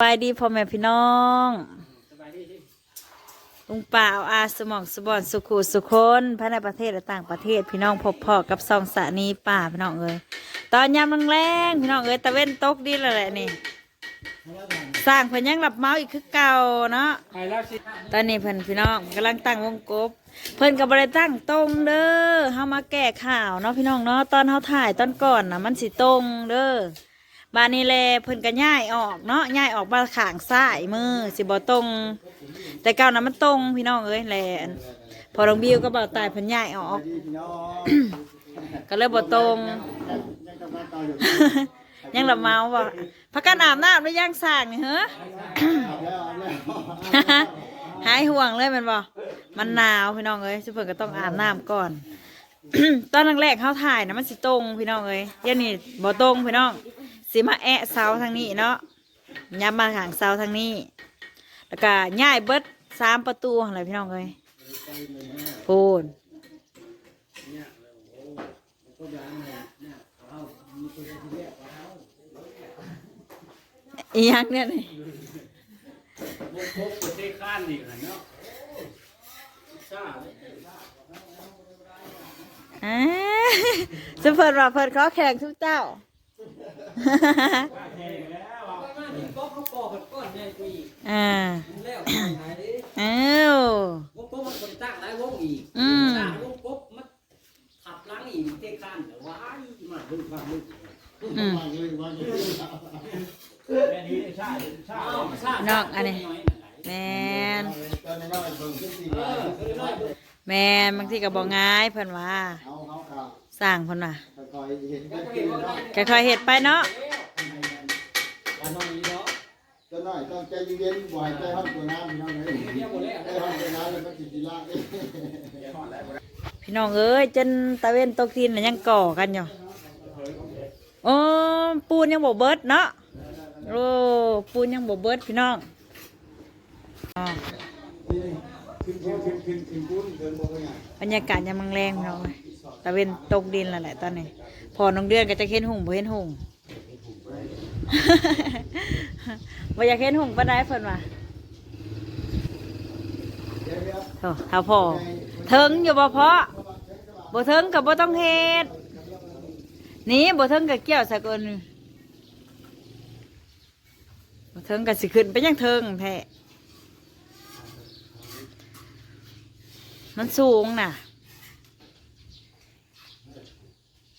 สบายดีพ่อแม่พี่น้องลุงป่าวอาสมองสบอนสุขุสุคนภายในประเทศและต่างประเทศพี่น้องพบพ่อกับซองสะนีป่าพี่น้องเอ้ยตอนยามแรงๆพี่น้องเอ้ยตะเว้นตกดีแล้วแหละนี่สร้างเพิ่นยังหลับเมาอีกคือเก่าเนาะตอนนี้เพิ่นพี่น้องกำลังตั้งวงกบ เพิ่นก็บ่ได้ตั้งตรงเด้อเฮามาแก้ข่าวเนาะพี่น้องเนาะตอนเฮาถ่ายตอนก่อนนะมันสิตรงเด้อ บานนี้แลเพิ่นก็ย้ายออกเนาะย้ายออกมานขางซ้ายมือสิบ่ตรง แต่เก่าน่ะมันตรงพี่น้องเอ้ยแลพอลงบิวก็บ่าวตายเพิ่นย้ายออก ก็เลยบ่ตรง ยังละเมาบ่พักกันอาบน้ำแล้วย่างสร้างนี่เหรอหายห่วงเลยมันบ่มันหนาวพี่น้องเอ้ยสุเพิ่นก็ต้องอาบน้ำก่อน ตอนแรกๆเขาถ่ายนะมันสิตรงพี่น้องเอ้ยเดี๋ยวนี้บ่ตรงพี่น้อง สิมาแอะเสาทางนี้เนาะย้ำมาทางเสาทางนี้ แล้วก็ย้ายเบิดสามประตูอะไรพี่น้องเอ้ยพูนอีหยังเนี่ยนี่วงคบประเจ้านนี่เนาะซาเลยอ่าสุเพิ่นว่าเพิ่นขอแข่งทุกเจ้า แทงแล้วก็เขาปอกกันก้อนใหญ่กว่าอีกอ่าแล้วหายดิเอ้าวงกบมันคนตั้งได้วงอีกอืมตั้งวงกบมันขับล้างอีกเตะข้านเดี๋ยวว้ายมาดึงมาดึงอืมแม่นี้ชาชาอ้าวมาซ่านอกอันนี้แมนแมนบางทีก็บอกง่ายเพิ่นว่า สร้างเพิ่นว่า ค่อยๆเฮ็ดไปเนาะอันน้องนี้เนาะก็น้อยต้องใจเย็นๆบ่อยใจห้องตัวน้ำพี่น้องเลยเรียกหมดแล้วใจห้องตัวน้ำแล้วก็จิตดีละพี่น้องเอ้ยจนตะเวนตกทินน่ะยังก่อกันอยู่โอ้ปูนยังบ่เบิดเนาะโอ้ปูนยังบ่เบิดพี่น้องอ๋อขึ้นขึ้นขึ้นขึ้นขึ้นปุ้นเดินบ่เป็นไงบรรยากาศยามแรงๆพี่น้องเอ้ย ตะเวนตกดินแล้วแหละตอนนี้ พอน้องเดือนก็จะเห็นหุ่งบ่เห็นหุ่งบ่อยากเห็นหุ่งปานใดเพิ่นว่าเดี๋ยวเดี๋ยวโอ้เท่าพ่อเถิงอยู่บ่เพาะบ่เถิงก็บ่ต้องเฮ็ดนี่บ่เถิงก็เกี่ยวซะก่อนบ่เถิงก็สิขึ้นไปยังเถิงแท้มันสูงน่ะ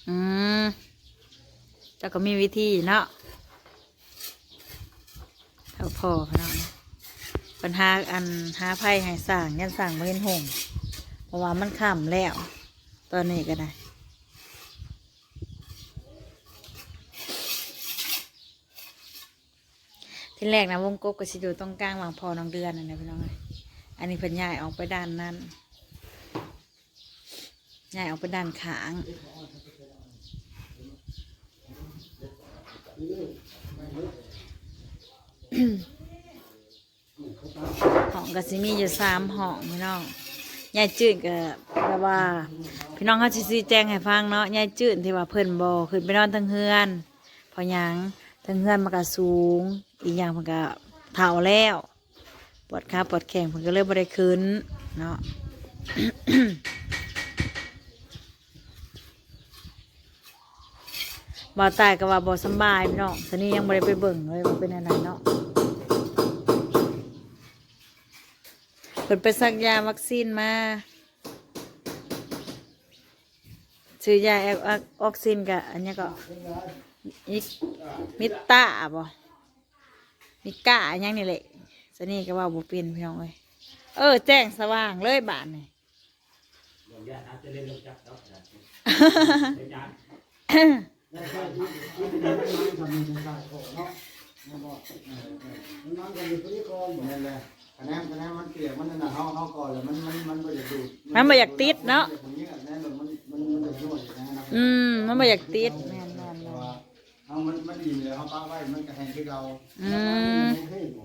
อืม แต่ก็มีวิธีเนาะเท่าพอพี่น้องปัญหาอันหาไพ่ให้สั่งยันสั่งมาเห็นหงเพราะว่ามันค่ำแล้ว ตอนนี้ก็ได้ทีแรกนะวงกบก็สิอยู่ตรงกลางหลังพอน้องเดือนนั่นะพี่น้องอันนี้เพิ่นย้ายออกไปด้านนั้นย้ายออกไปด้านขาง ห้องก็สิมีอยู่สามห้องพี่น้องยายจืดก็แบบว่า พี่น้องเขาสิซีแจงให้ฟังเนาะยายจืดที่ว่าเพิ่นบ่ขึ้นไปนอนทั้งเฮือนเพอหยังทั้งเฮือนมันก็สูง อีกอย่างมันก็เฒ่าแล้วปวดขาปวดแข้งเพิ่นก็เลยบ่ได้ขึ้นเนาะ บ่ตายก็ว่าบ่สำบายพี่น้องตอนนี้ยังบ่ได้ไปเบิ่งเลยว่าเป็นอะไรเนาะเพิ่นไปสักยาวัคซีนมาซื้อยาแอลออกซินกับอันนี้ก็มิมิตตาบ่มิก้าอันยังนี่แหละสนี่ก็ว่าบ่เป็นพี่น้องเอ้ยเออ แจ้งสว่างเลยบาทนี่ จะเล่นลงจับเนาะได้ใช่ที่ที่เป็นมันมันทำมันได้ของเนาะมันบอกเออเออมันมันก็มีพฤติกรรมเหมือนกันเลยคะแนนคะแนนมันเปียกมันนั่นน่ะเฮาเฮาก่อนแล้วมันมันมันบ่อยากดูมันบ่อยากติดเนาะมันมันมันจะนวดนะอืมมันบ่อยากติดแม่นแม่นแต่แม่นว่าเอามันมันอิ่มเลยเขาป้าไว้มันก็แห้งที่เราอืม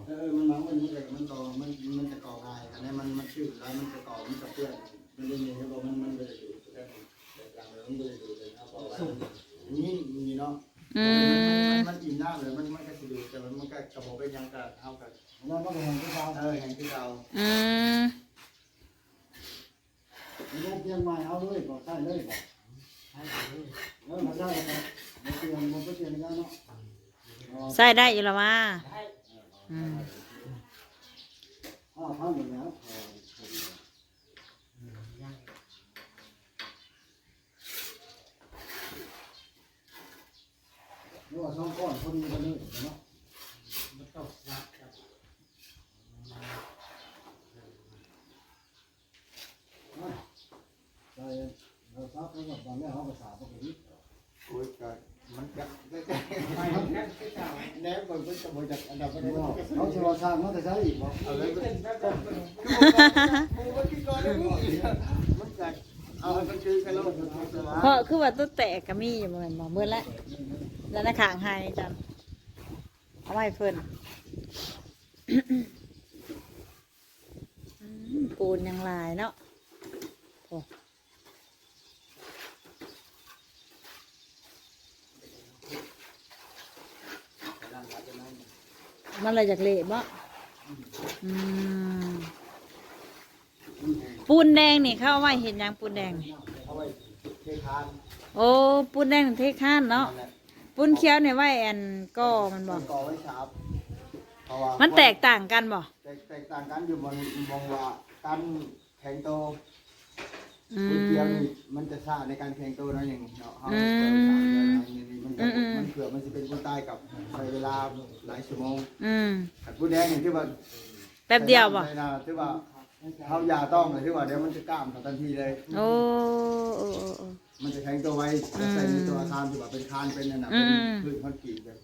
เออมันมันมันมันมันก่อมันมันจะก่อง่ายอันนมันมันชื่อแล้วมันจะก่อมันจะเปื้อนมันจะมีให้บอกมันมันไม่ได้ดูดแต่มันไม่ได้ดูดเลยนะเพราะว่านี่มีเนาะอืมมันอิ่มหน้าเลยมันมันก็สิดูแต่มันก็กระบอกเป็นยังกับเอากับเราก็แห่งที่เราเออแห่งที่เราอืมลูกเพียงใหม่เอาเลยบอกใช่เลยบอกให้เลยเออมาใช่ครับมาเปลี่ยนมันก็เปลี่ยนกันเนาะใส่ได้อยู่แล้วว่าได้อืมห้าพันอยู่แล้ว ยัง นี่ ว่าสองก้อนพอดีกันเลยเนาะมันตกละครับใช่เราซักแล้วก็ตอนแรกเขาภาษาปกติโอ้ยก็มันก็ได้ไปแค่ที่เก่าแนบมันก็จะบ่จากอันดับไม่ได้เขาจะว่าสร้างมันแต่ใช้อีกบอกเอาเลยขึ้นแบบแบบกูก็คิดก่อนเลยมันก็เอาให้มันคือกันนะเพราะคือว่าตัวแตกก็มีอยู่เหมือนบ่เมื่อแล้ว แล้วนะขางให้จันเอาไว้เพิ่นปูนยังลายเนาะโอ้มันอะไรจากเละบ่ปูนแดงนี่เข้าเอาไว้เห็นยังปูนแดง เอาไว้เทคาน โอ้ ปูนแดงเทข้านเนาะ ปูนเขียวเนี่ยไว้แอนก็มันบอกก่อไว้ฉาบเพราะว่ามันแตกต่างกันบ่แตกแตกต่างกันอยู่บนมองว่าการแข่งโตอืคุณเกียวมนี่มันจะช้าในการแข่งโตหน้อยหนึ่งเนาะเขาอืมเจอสามเดือนอะไรอย่างนี้มันก็อืมอืม มันเผื่อมันจะเป็นคนตายกับใช้เวลาหลายชั่วโมงอืมแต่ผู้แดงนี่ที่ว่า แป๊บเดียวบ่ใส่น้ำที่ว่าเขายาต้องเลยที่ว่าเดี๋ยวมันจะกล้ามเขาทันทีเลยโอ้โอ้โอ้โอ้ มันจะแข็งตัวไว้อืมใส่ในตัวอาคารที่ว่าเป็นคานเป็นนั่นน่ะอืเป็นมพืชคอนกรีตแบบ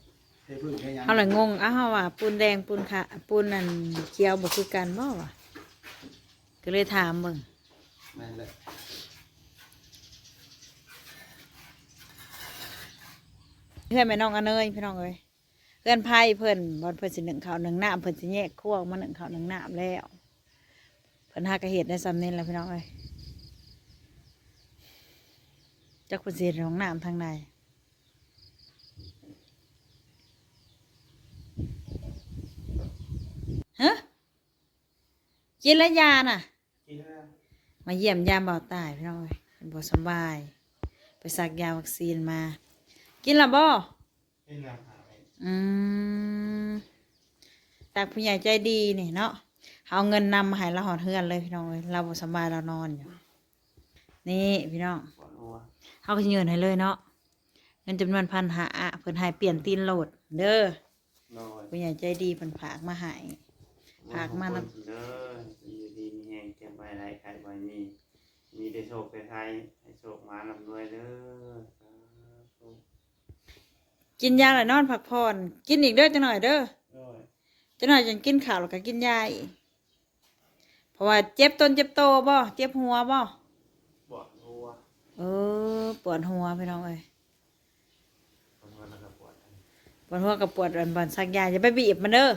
เทพืชเทหยังเขาเลยงงอ้าวว่าปูนแดงปูนขะปูนนั่นเขียวบ่คือกันบ่วะก็เลยถามเบิ่งนั่นแหละเพื่อนแม่น้องอนเนยพี่น้องเอ้ยเพื่อนไพ่เพิ่นบอลเพิ่นสิหนึ่งข้าวหนึ่งน้ำเพิ่นสิแยกคั่วมาหนึ่งข้าวหนึ่งน้ำแล้วเพิ่นหากระเห็ดได้สำเน้นแล้วพี่น้องเอ้ย จักเพิ่นสิเฮ็ดของน้ำทางในฮะกินแล้วยาน่ะ กินแล้วมาเยี่ยมยามเบาตายพี่น้องเอ้ยเป็นบ่สำบาย ไปสักยาวัคซีนมา กินและบ่กินแล้วหาไปอืมจากผู้ใหญ่ใจดีนี่เนาะเอาเงินนำมาให้เราหอดเฮือนเลยพี่น้องเอ้ยเราบ่สำบายเรานอนอยู่ นี่พี่น้อง ปวดหัว เขาก็สิเงินให้เลยเนาะเงินจำนวนพันหาเพิ่นให้เปลี่ยนตีนโหลด เด้อโดยผู้ใหญ่ใจดีเพิ่นฝากมาให้ฝากมาเด้นำออยู่ดีมีแหงเก็บไว้ไรใครไว้มีมีแต่โชคแต่ไทยให้โชคมาลำรวยเด้อสาธุกินยาแล้วนอนพักผ่อนกินอีกเด้อจังหน่อยเด้อโดยจังหน่อยจังกินข้าวแล้วก็กินยาอีกเพราะว่าเจ็บต้นเจ็บโตบ่เจ็บหัวบ่ปวดหัวเออ ปวดหัวพี่น้องเอ้ยปวดหัวแล้วก็ปวดอันปวดหัวกับปวดอันบอนสักยาอย่าไปบีบมันเด้อ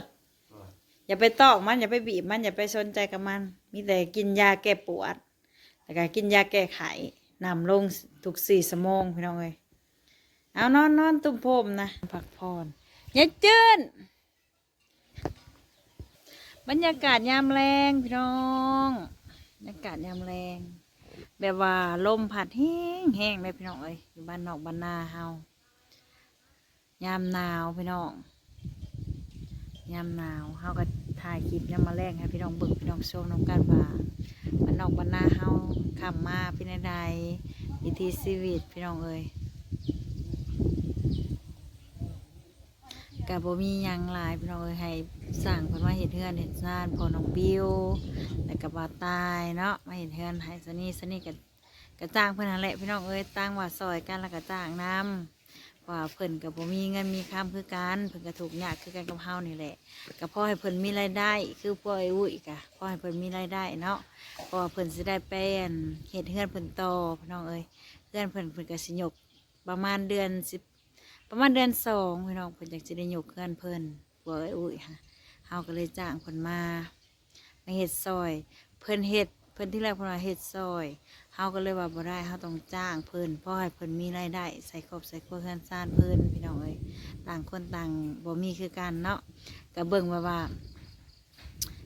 โดยอย่าไปตอกมันอย่าไปบีบมันอย่าไปสนใจกับมัน มีแต่กินยาแก้ปวดแล้วก็กินยาแก้ไขนำลงทุกสี่สมองพี่น้องเอ้ยเอานอนนอนตุ้มโพมนะพักผ่อนยายจื้นบรรยากาศยามแรงพี่น้อง บรรยากาศยามแรง แบบว่าลมพัดแห้งแห้งเลยพี่น้องเอ้ยอยู่บ้านนอกบ้านนาเฮายามหนาวพี่น้องยามหนาวเฮาก็ถ่ายคลิปยามมาแรงให้พี่น้องเบิ่งพี่น้องชมน้องกันว่าบ้านนอกบ้านนาเฮาขับมาพี่นใดวิถีชีวิตพี่น้องเอ้ยกับบ่มีหยังหลายพี่น้องเอ้ยให้สั่งเพิ่นมาเฮ็ดเฮือนเฮ็ดซ่านพอน้องบิว แล้วก็บ่าตายเนาะมาเฮ็ดเฮือนให้สนี่สนี่ก็ก็จ้างเพิ่นนั่นแหละพี่น้องเอ้ยตั้งว่าซอยกันแล้วก็จ้างนำว่าเพิ่นกับบ่มีเงินมีคำคือกันเพิ่นก็ถูกยากคือกันกับเฮานี่แหละก็พอให้เพิ่นมีรายได้ คือพวกไอ้อุ้ยกะพ่อให้เพิ่นมีรายได้เนาะเพราะว่าเพิ่นสิได้เป็นเฮ็ดเฮือนเพิ่นต่อพี่น้องเอ้ยเฮือนเพิ่นเพิ่นก็สิยกประมาณเดือนสิบประมาณเดือนสองพี่น้องเพิ่นอยากสิได้ยกเฮือนเพิ่นพวกไอ้อุ้ยค่ะเฮาก็เลยจ้างเพิ่นมา มาเฮ็ดซอย เพิ่นเฮ็ดเพิ่นที่แรกเพิ่นว่าเฮ็ดซอยเฮาก็เลยว่าบ่ได้เฮาต้องจ้างเพิ่นเพราะให้เพิ่นมีรายได้ใส่ครอบใส่ครัวเฮือนซ่านเพิ่นพี่น้องเอ้ยต่างคนต่างบ่มีคือกันเนาะก็เบิ่งแบบว่า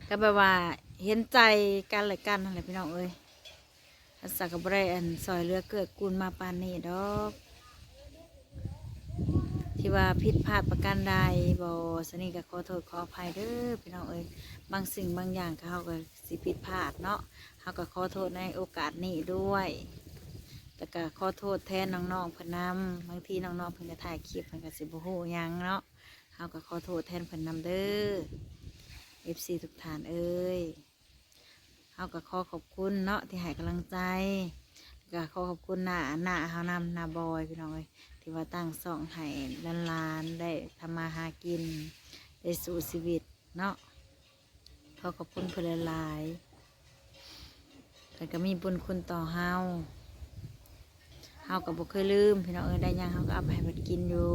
ก็แบบว่าเห็นใจกันและกันนั่นแหละพี่น้องเอ้ยอสากับบริอันซอยเรือเกิดกุลมาปานนี้ดอก ที่ว่าผิดพลาดประการใดบอสนี่ก็ขอโทษขออภัยเด้อพี่น้องเอ้ยบางสิ่งบางอย่างก็เขาก็สิผิดพลาดเนาะเขาก็ขอโทษในโอกาสนี้ด้วยแต่ก็ขอโทษแทนน้องๆเพิ่นนำบางทีน้องๆเพิ่นก็ถ่ายคลิปเพิ่นก็สิบ่ฮู้หยังเนาะเขาก็ขอโทษแทนเพิ่นนำเด้อ FC ทุกท่านเอ้ยเขาก็ขอขอบคุณเนาะที่ให้กำลังใจก็ขอขอบคุณหน้าหน้าเฮานำหน้าบอยพี่น้องเอ้ย ที่ว่าตั้งสองให้ลานๆได้ทำมาหากิน ได้สู่ชีวิตเนาะขอขอบคุณเพื่อนหลายแต่ก็มีบุญคุณต่อเฮาเฮาก็บ่เคยลืม พี่น้องเอ้ยได้ยังเฮาก็เอาไปให้เพิ่นกินอยู่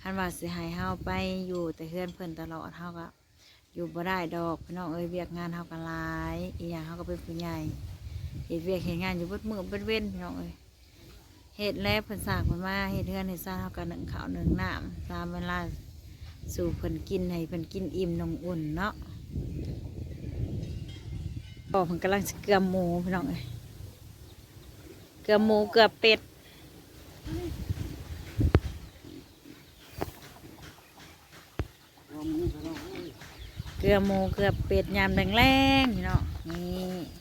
คันว่าสิให้เฮาไปอยู่แต่เฮือนเพิ่นตลอดเฮาก็อยู่บ่ได้ดอกพี่น้องเอ้ยเวียกงานเฮาก็หลาย อีหยังเฮาก็เป็นผู้ใหญ่เฮ็ดเวียกเฮ็ดงานอยู่เบิดมือเบิดเว้นพี่น้องเอ้ย เห็ดแล้วเพิ่นสากเพิ่นมาเห็ดเฮือนเห็ดซ่านเฮากันหนึ่งข้าวหนึ่งน้ำตามเวลาสู่เพิ่นกินให้เพิ่นกินอิ่มนองอุ่นเนาะก็เพิ่นกำลังเกลือหมูพี่น้องเอ้ยเกลือหมูเกลือเป็ดเกลือหมูเกลือเป็ดยามแรงๆพี่น้องนี่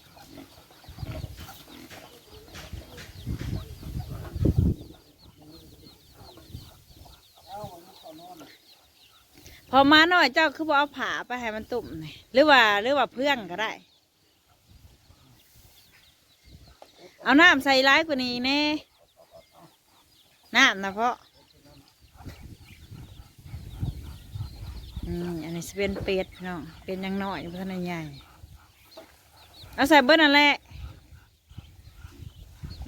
พ อมาหน่อยเจ้าคือบ่เอาผาไปให้มันตุ่มนี่หรือว่าหรือว่าเพื่องก็ได้ เอาน้ำใส่ร้ายกว่านี้แน่น้ำนะเพราะอืมอันนี้เป็นเป็ดเนาะเป็นยังหน้อยเพื่อนใหญ่เอาใส่เบิ้ลนั่นแหละ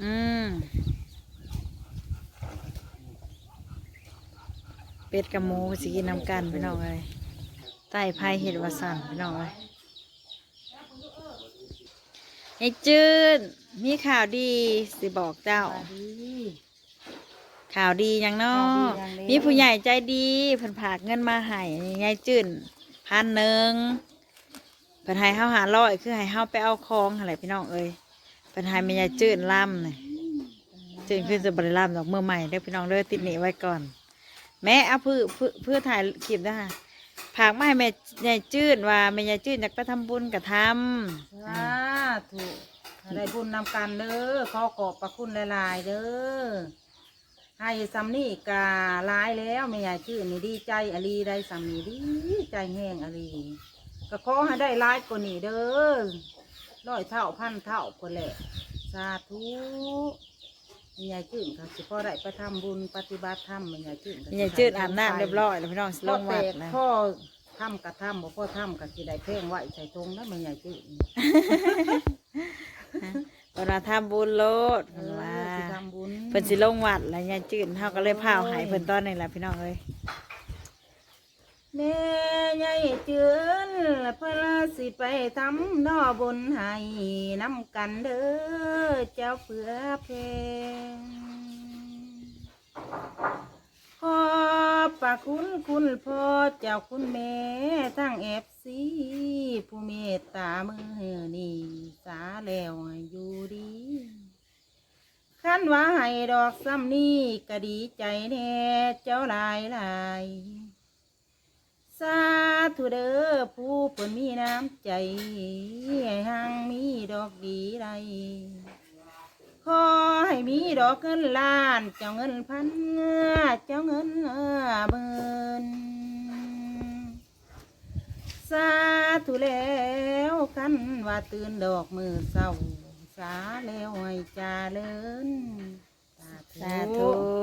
อืม เป็ดกับหมูสิกินน้ำกันพี่น้องเลยใต้ไผ่เห็ดวาสันพี่น้องเลยไอ้จืดมีข่าวดีสิบอกเจ้า ข่าวดีหยังเนาะข่าวดีอย่างเดียวมีผู้ใหญ่ใจดีเพิ่นผากเงินมาให้ยายจืดพันหนึ่งเพิ่นให้เฮาหาร้อยคือให้เฮาไปเอาของอะไรพี่น้องเอ้ยเพิ่นให้แม่ยายจืดล่ำนี่จืดขึ้นจะบริล่ำดอกเมื่อใหม่เด้อพี่น้องเด้อติดหนีไว้ก่อน แม่เอาเพื่อเพื่อเพื่อถ่ายคลิปนะคะผากไมาให้แม่ยายจืดว่าแม่ยายจืดอยากไปทำบุญกับทำสาธุได้บุญนำกันเด้อขอขอบพระคุณหลายๆเด้อให้ซัมนี่กาลายแล้วไม่ยากชื่อนี่ดีใจอลีได้ซัมนี่ดีใจแห้งอลีก็ขอให้ได้ลายกว่านี้เด้อร้อยเท่าพันเท่าคนแหละสาธุ ม่อยากชื่นค่ะสิพ่อได้ไปทำบุญปฏิบัติธรรมไม่อยากชื่นำแม่ยายจืดอาบน้ำเรียบร้อยแล้วพี่น้องสิลพ่องแตวัดกนะพ่อทำกระทำบ่พ่อทำกะสิได้เพ่งไหวใส่ตรงนั้นไม่อยากชื่นเวลาทำบุญโลดเอเพิ่นอว่าสิทำบุญเพิ่นสิลงวัดแล้วยายจืดเฮาก็เลยพาใหายเพิ่นตอนนี้แหละพี่น้องเอ้ย แม่ใหญ่เจือน เพื่อสิไปทำนอบุญให้น้ำกันเด้อเจ้าเผื่อเพงขอบพระคุณคุณพ่อเจ้าคุณแม่ทั้งเอฟซีผู้เมตตามือนี่สาแล้วอยู่ดีขั้นว่าให้ดอกซ้ำนี่ก็ดีใจแน่เจ้าหลายหลาย สาธุเด้อผู้เพิ่นมีน้ำใจให้หังมีดอกดีไรขอให้มีดอกเงินล้าน เจ้าเงินพันเจ้าเงินหมื่นสาธุแล้วกันว่าตื่นดอกมือเศร้าสาแล้วให้จาเลินสาธุ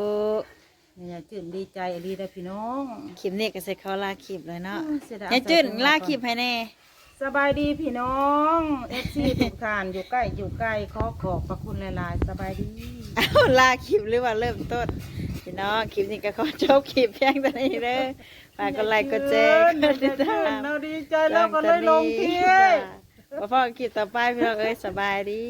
จื่นดีใจอดีได้อพี่น้อง คลิปนี้ก็สิเขาลาคลิปเลยเนาะเสีดยายจืดลาคลิปให้แน่ สบายดีพี่น้องเอฟซี ทุกท่านอยู่ใกล้อยู่ไกลขอขอบพระคุณหลายๆ สบายดี เอาลาคลิปหรือว่าเริ่มต้นพี่น้องคลิปนี้ก็ขอจบคลิปเพียงเท่านี้เด้อฝากกดไลค์กดแชร์กดติดตามเราดีใจแล้วก็เลยลงที่พอพ่อคลิปต่อไปพี่น้องเอ้ยสบายดี